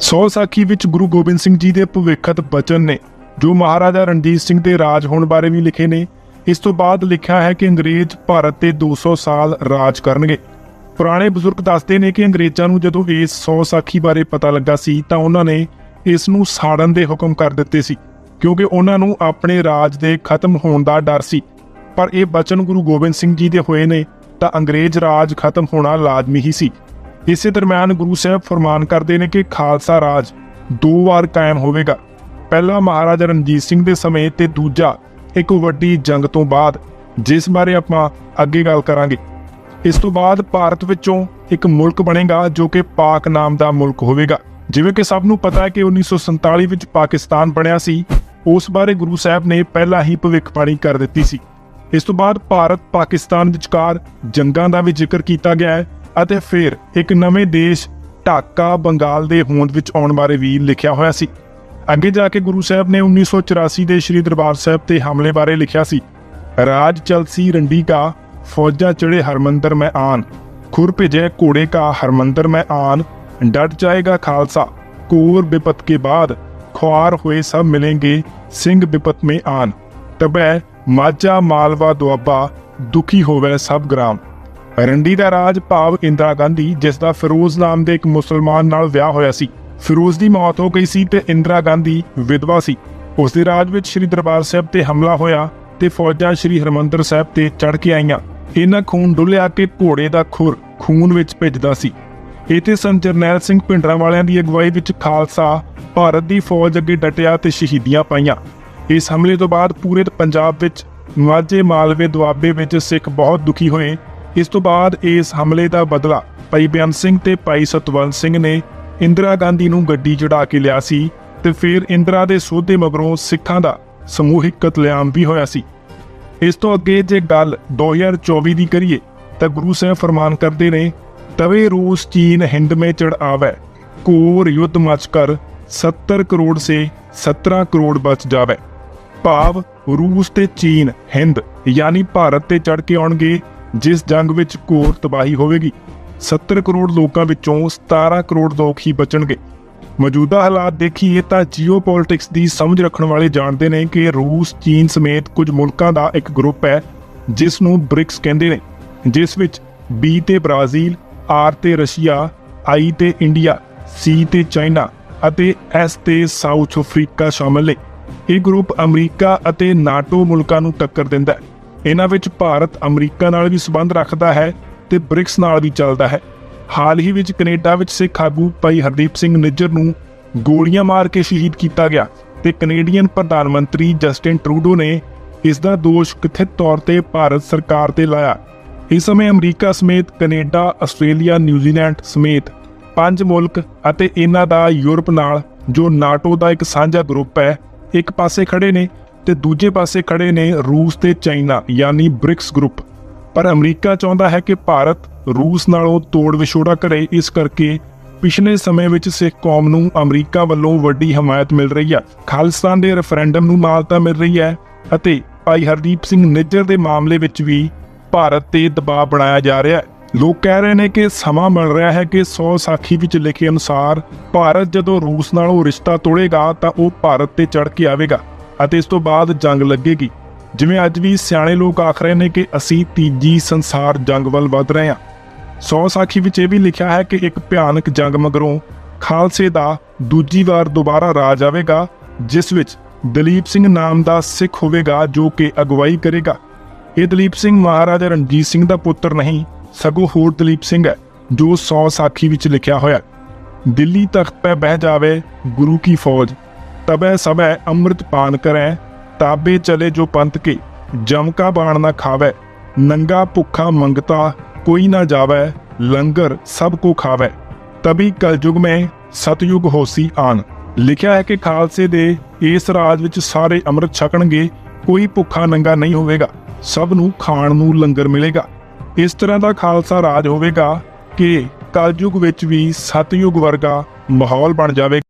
ਸੌ ਸਾਖੀ ਵਿੱਚ ਗੁਰੂ ਗੋਬਿੰਦ ਸਿੰਘ ਜੀ ਦੇ ਭਵਿੱਖਤ ਬਚਨ ਨੇ, ਜੋ ਮਹਾਰਾਜਾ ਰਣਜੀਤ ਸਿੰਘ ਦੇ ਰਾਜ ਹੋਣ ਬਾਰੇ ਵੀ ਲਿਖੇ ਨੇ, ਇਸ ਤੋਂ ਬਾਅਦ ਲਿਖਿਆ ਹੈ ਕਿ ਅੰਗਰੇਜ਼ ਭਾਰਤ ਤੇ 200 ਸਾਲ ਰਾਜ ਕਰਨਗੇ। ਪੁਰਾਣੇ ਬਜ਼ੁਰਗ ਦੱਸਦੇ ਨੇ ਕਿ ਅੰਗਰੇਜ਼ਾਂ ਨੂੰ ਜਦੋਂ ਇਸ ਸੌ ਸਾਖੀ ਬਾਰੇ ਪਤਾ ਲੱਗਾ ਸੀ, ਤਾਂ ਉਹਨਾਂ ਨੇ ਇਸ ਨੂੰ ਸਾੜਨ ਦੇ ਹੁਕਮ ਕਰ ਦਿੱਤੇ ਸੀ, ਕਿਉਂਕਿ ਉਹਨਾਂ ਨੂੰ ਆਪਣੇ ਰਾਜ ਦੇ ਖਤਮ ਹੋਣ ਦਾ ਡਰ ਸੀ। ਪਰ ਇਹ ਬਚਨ ਗੁਰੂ ਗੋਬਿੰਦ ਸਿੰਘ ਜੀ ਦੇ ਹੋਏ ਨੇ, ਤਾਂ ਅੰਗਰੇਜ਼ ਰਾਜ ਖਤਮ ਹੋਣਾ ਲਾਜ਼ਮੀ ਹੀ ਸੀ। ਇਸੇ ਦਰਮਿਆਨ ਗੁਰੂ ਸਾਹਿਬ ਫਰਮਾਨ ਕਰਦੇ ਨੇ ਕਿ ਖਾਲਸਾ ਰਾਜ ਦੋ ਵਾਰ ਕਾਇਮ ਹੋਵੇਗਾ। ਪਹਿਲਾ ਮਹਾਰਾਜਾ ਰਣਜੀਤ ਸਿੰਘ ਦੇ ਸਮੇਂ ਤੇ ਦੂਜਾ ਇੱਕ ਵੱਡੀ ਜੰਗ ਤੋਂ ਬਾਅਦ, ਜਿਸ ਬਾਰੇ ਆਪਾਂ ਅੱਗੇ ਗੱਲ ਕਰਾਂਗੇ। ਇਸ ਤੋਂ ਬਾਅਦ ਭਾਰਤ ਵਿੱਚੋਂ ਇੱਕ ਮੁਲਕ ਬਣੇਗਾ ਜੋ ਕਿ ਪਾਕ ਨਾਮ ਦਾ ਮੁਲਕ ਹੋਵੇਗਾ। ਜਿਵੇਂ ਕਿ ਸਭ ਨੂੰ ਪਤਾ ਹੈ ਕਿ 1947 ਵਿੱਚ ਪਾਕਿਸਤਾਨ ਬਣਿਆ ਸੀ, ਉਸ ਬਾਰੇ ਗੁਰੂ ਸਾਹਿਬ ਨੇ ਪਹਿਲਾਂ ਹੀ ਭਵਿੱਖਬਾਣੀ ਕਰ ਦਿੱਤੀ ਸੀ। ਇਸ ਤੋਂ ਬਾਅਦ ਭਾਰਤ ਪਾਕਿਸਤਾਨ ਵਿਚਕਾਰ ਜੰਗਾਂ ਦਾ ਵੀ ਜ਼ਿਕਰ ਕੀਤਾ ਗਿਆ ਹੈ। ਅਤੇ ਫਿਰ ਇੱਕ ਨਵੇਂ ਦੇਸ਼ ਢਾਕਾ ਬੰਗਾਲ ਦੇ ਹੋਂਦ ਵਿੱਚ ਆਉਣ ਬਾਰੇ ਵੀ ਲਿਖਿਆ ਹੋਇਆ ਸੀ। ਅੱਗੇ ਜਾ ਕੇ ਗੁਰੂ ਸਾਹਿਬ ਨੇ 1984 ਦੇ ਸ੍ਰੀ ਦਰਬਾਰ ਸਾਹਿਬ ਤੇ ਹਮਲੇ ਬਾਰੇ ਲਿਖਿਆ ਸੀ, ਰਾਜ ਚਲਸੀ ਰੰਡੀ ਕਾ, ਫੌਜਾਂ ਚੜੇ ਹਰਮੰਦਰ ਮੈਂ ਆਨ, ਖੁਰ ਭੇਜੇ ਘੋੜੇ ਕਾ ਹਰਮੰਦਰ ਮੈਂ ਆਨ, ਡਟ ਜਾਏਗਾ ਖਾਲਸਾ, ਕੋਰ ਵਿਪਤ ਕੇ ਬਾਅਦ, ਖੁਆਰ ਹੋਏ ਸਭ ਮਿਲेंगे ਸਿੰਘ ਵਿਪਤ ਮੇ ਆਨ, ਤਬੈ ਮਾਝਾ ਮਾਲਵਾ ਦੁਆਬਾ, ਦੁਖੀ ਹੋਵੇ ਸਭ ਗ੍ਰਾਮ। ਰੰਡੀ ਦਾ ਰਾਜ ਭਾਵ ਇੰਦਰਾ ਗਾਂਧੀ, ਜਿਸ ਦਾ ਫਿਰੋਜ਼ ਨਾਮ ਦੇ ਇੱਕ ਮੁਸਲਮਾਨ ਨਾਲ ਵਿਆਹ ਹੋਇਆ ਸੀ। ਫਿਰੋਜ਼ ਦੀ ਮੌਤ ਹੋ ਗਈ ਸੀ ਤੇ ਇੰਦਰਾ ਗਾਂਧੀ ਵਿਧਵਾ ਸੀ। ਉਸ ਦੇ ਰਾਜ ਵਿੱਚ ਸ੍ਰੀ ਦਰਬਾਰ ਸਾਹਿਬ ਤੇ ਹਮਲਾ ਹੋਇਆ ਤੇ ਫੌਜਾਂ ਸ੍ਰੀ ਹਰਮੰਦਰ ਸਾਹਿਬ ਤੇ ਚੜ ਕੇ ਆਈਆਂ। ਇਹਨਾਂ ਖੂਨ ਡੁੱਲਿਆ ਕਿ ਘੋੜੇ ਦਾ ਖੁਰ ਖੂਨ ਵਿੱਚ ਭਿੱਜਦਾ ਸੀ। ਇਥੇ ਸੰਤ ਜਰਨੈਲ ਸਿੰਘ ਭਿੰਡਰਾਂ ਵਾਲਿਆਂ ਦੀ ਅਗਵਾਈ ਵਿੱਚ ਖਾਲਸਾ ਭਾਰਤ ਦੀ ਫੌਜ ਅੱਗੇ ਡਟਿਆ ਤੇ ਸ਼ਹੀਦੀਆਂ ਪਾਈਆਂ। ਇਸ ਹਮਲੇ ਤੋਂ ਬਾਅਦ ਪੂਰੇ ਪੰਜਾਬ ਵਿੱਚ ਮਾਝੇ ਮਾਲਵੇ ਦੁਆਬੇ ਵਿੱਚ ਸਿੱਖ ਬਹੁਤ ਦੁਖੀ ਹੋਏ ਇਸ ਤੋਂ ਬਾਅਦ ਇਸ ਹਮਲੇ ਦਾ ਬਦਲਾ ਭਾਈ ਬਿਆਨ ਸਿੰਘ ਤੇ ਭਾਈ ਸਤਵੰਤ ਸਿੰਘ ਨੇ ਇੰਦਰਾ ਗਾਂਧੀ ਨੂੰ ਗੱਡੀ ਚੜਾ ਕੇ ਲਿਆ ਸੀ ਤੇ ਫਿਰ ਇੰਦਰਾ ਦੇ ਸੋਧੇ ਮਗਰੋਂ ਸਿੱਖਾਂ ਦਾ ਸਮੂਹਿਕ ਕਤਲੇਆਮ ਵੀ ਹੋਇਆ ਸੀ। ਇਸ ਤੋਂ ਅੱਗੇ ਜੇ ਗੱਲ 2024 ਦੀ ਕਰੀਏ ਤਾਂ ਗੁਰੂ ਸਾਹਿਬ ਫਰਮਾਨ ਕਰਦੇ ਨੇ, ਤਵੇ ਰੂਸ, ਚੀਨ, ਹਿੰਦ ਮੇ ਚੜ ਆਵੇ, ਕੋਰ ਯੁੱਧ ਮਚ ਕਰ 70 ਕਰੋੜ ਸੇ 17 ਕਰੋੜ ਬਚ ਜਾਵੇ। ਭਾਵ ਰੂਸ ਤੇ ਚੀਨ, ਹਿੰਦ, ਯਾਨੀ ਭਾਰਤ ਤੇ ਚੜ ਕੇ ਆਉਣਗੇ ਜਿਸ ਜੰਗ ਵਿੱਚ ਘੋਰ ਤਬਾਹੀ ਹੋਵੇਗੀ 70 ਕਰੋੜ ਲੋਕਾਂ ਵਿੱਚੋਂ 17 ਕਰੋੜ ਲੋਕ ਹੀ ਬਚਣਗੇ। ਮੌਜੂਦਾ ਹਾਲਾਤ ਦੇਖੀਏ ਤਾਂ ਜੀਓਪੋਲਿਟਿਕਸ ਦੀ ਸਮਝ ਰੱਖਣ ਵਾਲੇ ਜਾਣਦੇ ਨੇ ਕਿ ਰੂਸ, ਚੀਨ ਸਮੇਤ ਕੁਝ ਮੁਲਕਾਂ ਦਾ ਇੱਕ ਗਰੁੱਪ ਹੈ ਜਿਸ ਨੂੰ ਬ੍ਰਿਕਸ ਕਹਿੰਦੇ ਨੇ, ਜਿਸ ਵਿੱਚ ਬੀ ਤੇ ਬ੍ਰਾਜ਼ੀਲ ਆਰ ਤੇ ਰਸ਼ੀਆ ਆਈ ਤੇ ਇੰਡੀਆ ਸੀ ਤੇ ਚਾਈਨਾ ਅਤੇ ਐਸ ਤੇ ਸਾਊਥ ਅਫਰੀਕਾ ਸ਼ਾਮਲ ਨੇ। ਇਹ ਗਰੁੱਪ ਅਮਰੀਕਾ ਅਤੇ ਨਾਟੋ ਮੁਲਕਾਂ ਨੂੰ ਟੱਕਰ ਦਿੰਦਾ ਹੈ। ਇਹਨਾਂ ਵਿੱਚ ਭਾਰਤ ਅਮਰੀਕਾ ਨਾਲ ਵੀ ਸੰਬੰਧ ਰੱਖਦਾ ਹੈ ਤੇ ਬ੍ਰਿਕਸ ਨਾਲ ਵੀ ਚੱਲਦਾ ਹੈ। ਹਾਲ ਹੀ ਵਿੱਚ ਕੈਨੇਡਾ ਵਿੱਚ ਸਿੱਖ ਆਗੂ ਭਾਈ ਹਰਦੀਪ ਸਿੰਘ ਨਿੱਜਰ ਨੂੰ ਗੋਲੀਆਂ ਮਾਰ ਕੇ ਸ਼ਹੀਦ ਕੀਤਾ ਗਿਆ ਤੇ ਕੈਨੇਡੀਅਨ ਪ੍ਰਧਾਨ ਮੰਤਰੀ ਜਸਟਿਨ ਟਰੂਡੋ ਨੇ ਇਸ ਦਾ ਦੋਸ਼ ਕਥਿਤ ਤੌਰ ਤੇ ਭਾਰਤ ਸਰਕਾਰ ਤੇ ਲਾਇਆ। ਇਸ ਸਮੇਂ ਅਮਰੀਕਾ ਸਮੇਤ ਕੈਨੇਡਾ, ਆਸਟ੍ਰੇਲੀਆ, ਨਿਊਜ਼ੀਲੈਂਡ ਸਮੇਤ ਪੰਜ ਮੁਲਕ ਅਤੇ ਇਹਨਾਂ ਦਾ ਯੂਰਪ ਨਾਲ ਜੋ ਨਾਟੋ ਦਾ ਇੱਕ ਸਾਂਝਾ ਗਰੁੱਪ ਹੈ, ਇੱਕ ਪਾਸੇ ਖੜੇ ਨੇ ਤੇ ਦੂਜੇ ਪਾਸੇ ਖੜੇ ਨੇ ਰੂਸ ਤੇ ਚਾਈਨਾ, ਯਾਨੀ ਬ੍ਰਿਕਸ ਗਰੁੱਪ। ਪਰ ਅਮਰੀਕਾ ਚਾਹੁੰਦਾ ਹੈ ਕਿ ਭਾਰਤ ਰੂਸ ਨਾਲੋਂ ਤੋੜ ਵਿਛੋੜਾ ਕਰੇ, ਇਸ ਕਰਕੇ ਪਿਛਲੇ ਸਮੇਂ ਵਿੱਚ ਸਿੱਖ ਕੌਮ ਨੂੰ ਅਮਰੀਕਾ ਵੱਲੋਂ ਵੱਡੀ ਹਮਾਇਤ ਮਿਲ ਰਹੀ ਹੈ ਖਾਲਿਸਤਾਨ ਦੇ ਰੈਫਰੈਂਡਮ ਨੂੰ ਮਾਨਤਾ ਮਿਲ ਰਹੀ ਹੈ ਅਤੇ ਭਾਈ ਹਰਦੀਪ ਸਿੰਘ ਨਿੱਜਰ ਦੇ ਮਾਮਲੇ ਵਿੱਚ ਵੀ ਭਾਰਤ ਤੇ ਦਬਾਅ ਬਣਾਇਆ ਜਾ ਰਿਹਾ ਹੈ। ਲੋਕ ਕਹਿ ਰਹੇ ਨੇ ਕਿ ਸਮਾਂ ਮਿਲ ਰਿਹਾ ਹੈ ਕਿ 100 ਸਾਖੀ ਵਿੱਚ ਲਿਖੇ ਅਨੁਸਾਰ ਭਾਰਤ ਜਦੋਂ ਰੂਸ ਨਾਲੋਂ ਰਿਸ਼ਤਾ ਤੋੜੇਗਾ ਤਾਂ ਉਹ ਭਾਰਤ ਤੇ ਚੜ ਕੇ ਆਵੇਗਾ। ਅਤੇ ਇਸ ਤੋਂ ਬਾਅਦ ਜੰਗ ਲੱਗੇਗੀ। ਜਿਵੇਂ ਅੱਜ ਵੀ ਸਿਆਣੇ ਲੋਕ ਆਖ ਰਹੇ ਨੇ ਕਿ ਅਸੀਂ ਤੀਜੀ ਸੰਸਾਰ ਜੰਗ ਵੱਲ ਵਧ ਰਹੇ ਹਾਂ। ਸੌ ਸਾਖੀ ਵਿੱਚ ਇਹ ਵੀ ਲਿਖਿਆ ਹੈ ਕਿ ਇੱਕ ਭਿਆਨਕ ਜੰਗ ਮਗਰੋਂ ਖਾਲਸੇ ਦਾ ਦੂਜੀ ਵਾਰ ਦੁਬਾਰਾ ਰਾਜ ਆਵੇਗਾ, ਜਿਸ ਵਿੱਚ ਦਲੀਪ ਸਿੰਘ ਨਾਮ ਦਾ ਸਿੱਖ ਹੋਵੇਗਾ ਜੋ ਕਿ ਅਗਵਾਈ ਕਰੇਗਾ। ਇਹ ਦਲੀਪ ਸਿੰਘ ਮਹਾਰਾਜਾ ਰਣਜੀਤ ਸਿੰਘ ਦਾ ਪੁੱਤਰ ਨਹੀਂ, ਸਗੋਂ ਹੋਰ ਦਲੀਪ ਸਿੰਘ ਹੈ, ਜੋ ਸੌ ਸਾਖੀ ਵਿੱਚ ਲਿਖਿਆ ਹੋਇਆ ਦਿੱਲੀ ਤਖਤ ਪੈ ਬਹਿ ਜਾਵੇ ਗੁਰੂ ਕੀ ਫੌਜ। ਤਬੈ ਸਭੈ ਅੰਮ੍ਰਿਤ ਪਾਨ ਕਰੈ, ਤਾਬੇ ਚਲੇ ਜੋ ਪੰਥ ਕੇ ਜਮ ਕਾ ਬਾਣ ਨਾ ਖਾਵੇ, ਨੰਗਾ ਭੁੱਖਾ ਮੰਗਤਾ ਕੋਈ ਨਾ ਜਾਵੇ, ਲੰਗਰ ਸਭ ਕੋ ਖਾਵੇ। ਤਬੀ ਸਤਯੁਗ ਹੋਸੀ ਆਨ। ਲਿਖਿਆ ਹੈ ਕਿ ਖਾਲਸੇ ਦੇ ਇਸ ਰਾਜ ਵਿੱਚ ਸਾਰੇ ਅੰਮ੍ਰਿਤ ਛਕਣਗੇ, ਕੋਈ ਭੁੱਖਾ ਨੰਗਾ ਨਹੀਂ ਹੋਵੇਗਾ, ਸਭ ਨੂੰ ਖਾਣ ਨੂੰ ਲੰਗਰ ਮਿਲੇਗਾ। ਇਸ ਤਰ੍ਹਾਂ ਦਾ ਖਾਲਸਾ ਰਾਜ ਹੋਵੇਗਾ ਕਿ ਕਲਯੁਗ ਵਿੱਚ ਵੀ ਸਤਯੁਗ ਵਰਗਾ ਮਾਹੌਲ ਬਣ ਜਾਵੇਗਾ।